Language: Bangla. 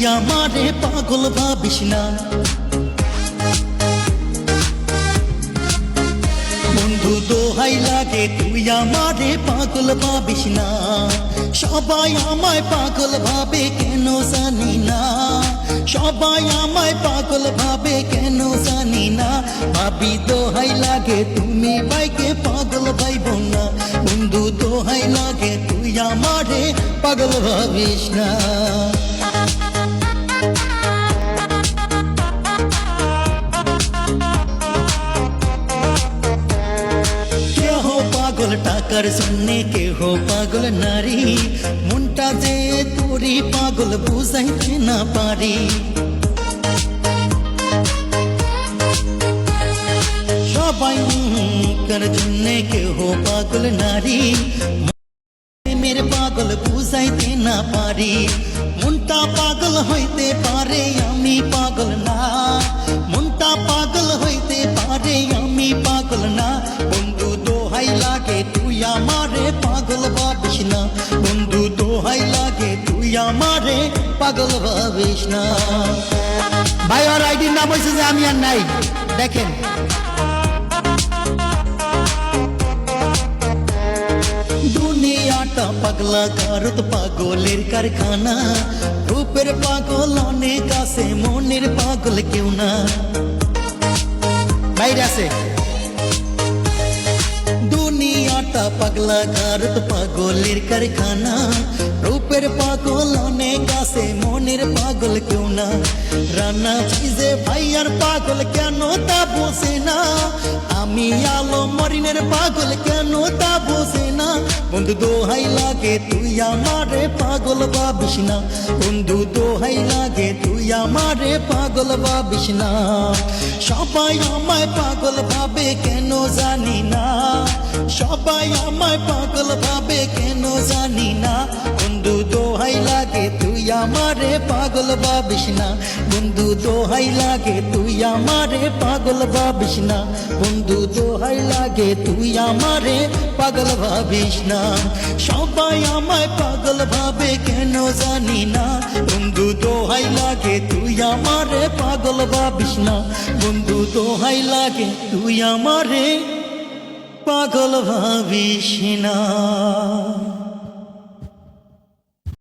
পাগল ভাবিস না। বন্ধু দোহাই লাগে, তুই আমারে পাগল ভাবিস না। সবাই আমায় পাগল ভাবে কেন জানি না। সবাই আমায় পাগল ভাবে কেন জানি না। ভাবি দোহাই লাগে, তুমি বাইকে পাগল ভাইব না। বন্ধু দোহাই লাগে, তুই আমারে পাগল ভাবিস না। টাকার জন্যে কেহ পাগল নারী মনটা যে তোরি পাগল বুঝাইতে না পারি সবাই কার জন্যে কেহ পাগল নারী প্রেমের পাগল বুঝাইতে না পারি মনটা পাগল হইতে পারে আমি পাগল না না বন্ধু দোহাই লাগে, তুই আমারে পাগল ভাবিস না। ভাই ওর আইডির নাম হয়েছে যে আমি আর নাই। দেখেন। দুনিয়াটা পাগলা কারত পাগলের কারখানা। রূপের পাগল অনেক আছে, মনের পাগল কেউ না। বাইরে আছে। পাগলা কারত পাগলের কারখানা। রূপের পাগল অনেক আছে, মনের পাগল কেউ না। রান্না চিজে ভাইয়ার পাগল কেন তা বসে না। আমি আলো মরিনের পাগল কেন তা বসে না। বন্ধু দোহাই লাগে, তুই আমারে পাগল ভাবিস না। বন্ধু দোহাই লাগে, তুই আমারে পাগল ভাবিস না। সবাই আমায় পাগল ভাবে, কেন জানি না। সবাই আমায় পাগল ভাবে, কেন জানি না। বন্ধু দোহাই লাগে, তুই আমারে পাগল ভাবিস না। বন্ধু দোহাই লাগে, তুই আমারে পাগল ভাবিস না। বন্ধু দোহাই লাগে, তুই আমারে পাগল ভাবিস না। সবাই আমায় পাগল ভাবে, কেন জানি না। বন্ধু দোহাই লাগে, তুই আমারে পাগল ভাবিস না। বন্ধু দোহাই লাগে, তুই আমারে পাগল ভাবিস না।